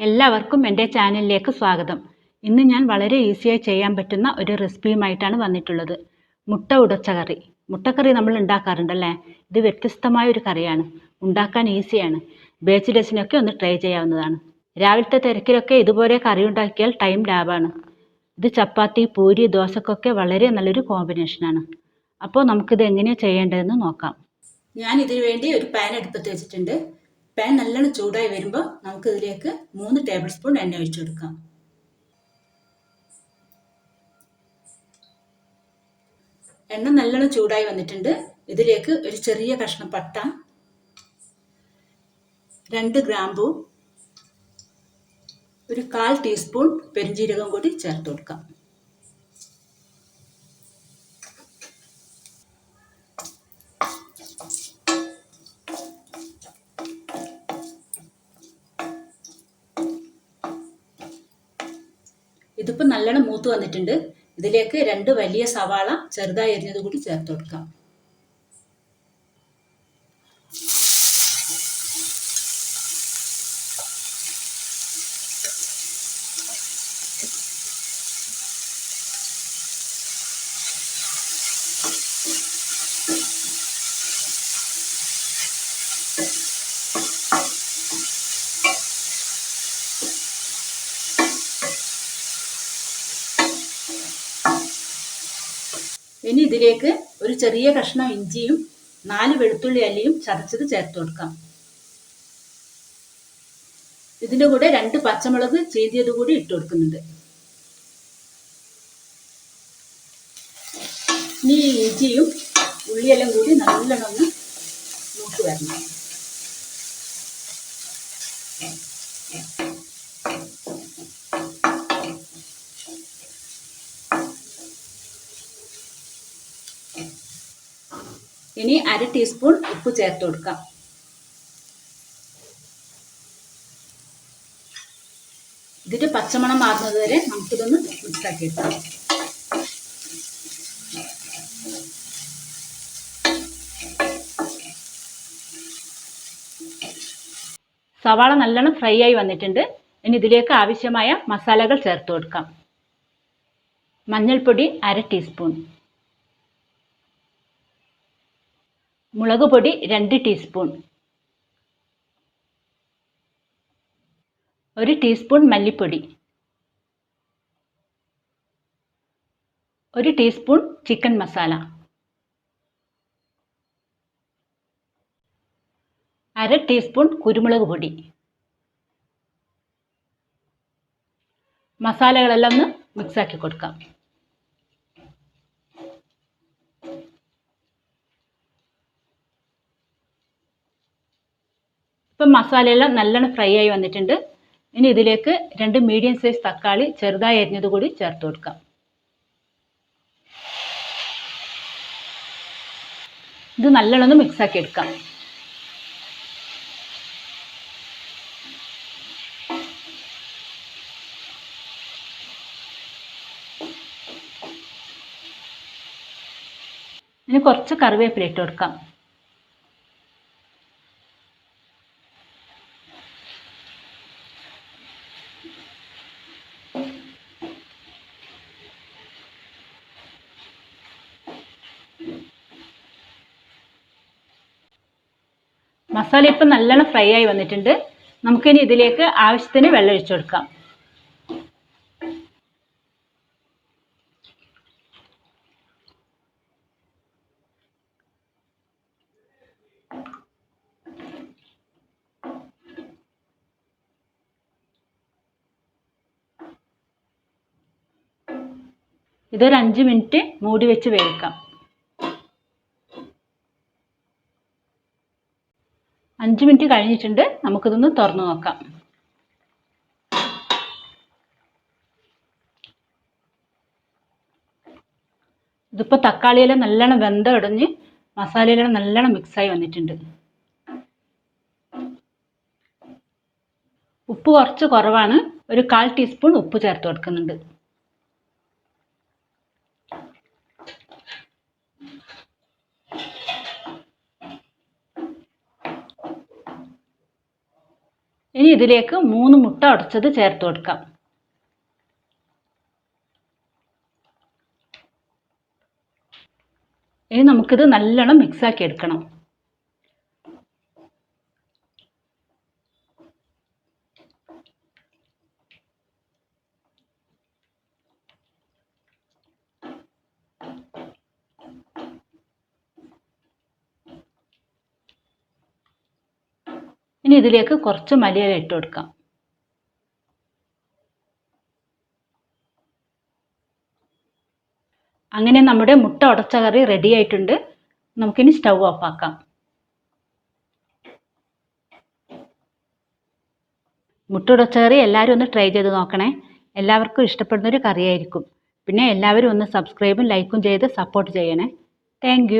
എല്ലാവർക്കും എന്റെ ചാനലിലേക്ക് സ്വാഗതം. ഇന്ന് ഞാൻ വളരെ ഈസിയായി ചെയ്യാൻ പറ്റുന്ന ഒരു റെസിപ്പിയുമായിട്ടാണ് വന്നിട്ടുള്ളത്. മുട്ട ഉടച്ച കറി. മുട്ടക്കറി നമ്മൾ ഉണ്ടാക്കാറുണ്ടല്ലേ? ഇത് വ്യത്യസ്തമായ ഒരു കറിയാണ്. ഉണ്ടാക്കാൻ ഈസിയാണ്. ബാച്ചിലേഴ്സിനൊക്കെ ഒന്ന് ട്രൈ ചെയ്യാവുന്നതാണ്. രാവിലത്തെ തിരക്കിലൊക്കെ ഇതുപോലെ കറി ഉണ്ടാക്കിയാൽ ടൈം ലാഭമാണ് ഇത് ചപ്പാത്തി പൂരി ദോശക്കൊക്കെ വളരെ നല്ലൊരു കോമ്പിനേഷനാണ് അപ്പോൾ നമുക്കിത് എങ്ങനെയാണ് ചെയ്യേണ്ടതെന്ന് നോക്കാം. ഞാൻ ഇതിനു വേണ്ടി ഒരു പാൻ അടുപ്പത്ത് വെച്ചിട്ടുണ്ട്. പാൻ നല്ലോണം ചൂടായി വരുമ്പോൾ നമുക്ക് ഇതിലേക്ക് മൂന്ന് ടേബിൾ സ്പൂൺ എണ്ണ ഒഴിച്ചു കൊടുക്കാം. എണ്ണ നല്ലോണം ചൂടായി വന്നിട്ടുണ്ട്. ഇതിലേക്ക് ഒരു ചെറിയ കഷ്ണം പട്ട രണ്ട് ഗ്രാമ്പു ഒരു കാൽ ടീസ്പൂൺ പെരിഞ്ജീരകം കൂടി ചേർത്ത് കൊടുക്കാം. ഇതിപ്പോൾ നല്ലോണം മൂത്ത് വന്നിട്ടുണ്ട്. ഇതിലേക്ക് രണ്ട് വലിയ സവാള ചെറുതായി എരിഞ്ഞത് കൂടി ചേർത്ത് കൊടുക്കാം. ഇതിലേക്ക് ഒരു ചെറിയ കഷ്ണം ഇഞ്ചിയും നാല് വെളുത്തുള്ളി അല്ലിയും ചതച്ചത് ചേർത്ത് കൊടുക്കാം. ഇതിന്റെ കൂടെ രണ്ട് പച്ചമുളക് ചീന്തിയത് കൂടി ഇട്ട് കൊടുക്കുന്നുണ്ട്. ഇനി ഇഞ്ചിയും ഉള്ളിയെല്ലാം കൂടി നല്ലോണം ഒന്ന് വരണം. ഇനി അര ടീസ്പൂൺ ഉപ്പ് ചേർത്ത് കൊടുക്കാം. ഇതിന്റെ പച്ചമണം മാറുന്നത് വരെ നമുക്കിതൊന്ന് മിക്സാക്കി എടുക്കാം സവാള നല്ലോണം ഫ്രൈ ആയി വന്നിട്ടുണ്ട്. ഇനി ഇതിലേക്ക് ആവശ്യമായ മസാലകൾ ചേർത്ത് കൊടുക്കാം. മഞ്ഞൾപ്പൊടി അര ടീസ്പൂൺ മുളക് പൊടി രണ്ട് ടീസ്പൂൺ ഒരു ടീസ്പൂൺ മല്ലിപ്പൊടി. ഒരു ടീസ്പൂൺ ചിക്കൻ മസാല അര ടീസ്പൂൺ കുരുമുളക് പൊടി. മസാലകളെല്ലാം ഒന്ന് മിക്സാക്കി കൊടുക്കാം. ഇപ്പം മസാലയെല്ലാം നല്ലോണം ഫ്രൈ ആയി വന്നിട്ടുണ്ട്. ഇനി ഇതിലേക്ക് രണ്ട് മീഡിയം സൈസ് തക്കാളി ചെറുതായി അരിഞ്ഞത് കൂടി ചേർത്ത് കൊടുക്കാം. ഇത് നല്ലോണം മിക്സ് ആക്കി എടുക്കാം. ഇനി കുറച്ച് കറിവേപ്പില ഇട്ട് കൊടുക്കാം. മസാല ഇപ്പം നല്ലോണം ഫ്രൈ ആയി വന്നിട്ടുണ്ട്. നമുക്കിനി ഇതിലേക്ക് ആവശ്യത്തിന് വെള്ളം ഒഴിച്ചു കൊടുക്കാം. ഇതൊരു അഞ്ച് മിനിറ്റ് മൂടി വെച്ച് വേവിക്കാം. അഞ്ച് മിനിറ്റ് കഴിഞ്ഞിട്ടുണ്ട്. നമുക്കിതൊന്ന് തുറന്നു നോക്കാം. ഇതിപ്പോൾ തക്കാളിയെല്ലാം നല്ലോണം വെന്ത ഇടഞ്ഞ് മസാലയെല്ലാം നല്ലോണം മിക്സായി വന്നിട്ടുണ്ട്. ഉപ്പ് കുറച്ച് കുറവാണ്. ഒരു കാൽ ടീസ്പൂൺ ഉപ്പ് ചേർത്ത് കൊടുക്കുന്നുണ്ട്. ഇനി ഇതിലേക്ക് മൂന്ന് മുട്ട ഉടച്ചത് ചേർത്ത് കൊടുക്കാം. ഇനി നമുക്കിത് നല്ലോണം മിക്സാക്കി എടുക്കണം. ഇനി ഇതിലേക്ക് കുറച്ച് മല്ലിയില ഇട്ട് കൊടുക്കാം. അങ്ങനെ നമ്മുടെ മുട്ട ഉടച്ച കറി റെഡി ആയിട്ടുണ്ട്. നമുക്കിനി സ്റ്റൗ ഓഫ് ആക്കാം. മുട്ട ഉടച്ച കറി എല്ലാവരും ഒന്ന് ട്രൈ ചെയ്ത് നോക്കണേ. എല്ലാവർക്കും ഇഷ്ടപ്പെടുന്ന ഒരു കറിയായിരിക്കും. പിന്നെ എല്ലാവരും ഒന്ന് സബ്സ്ക്രൈബും ലൈക്കും ചെയ്ത് സപ്പോർട്ട് ചെയ്യണേ. താങ്ക്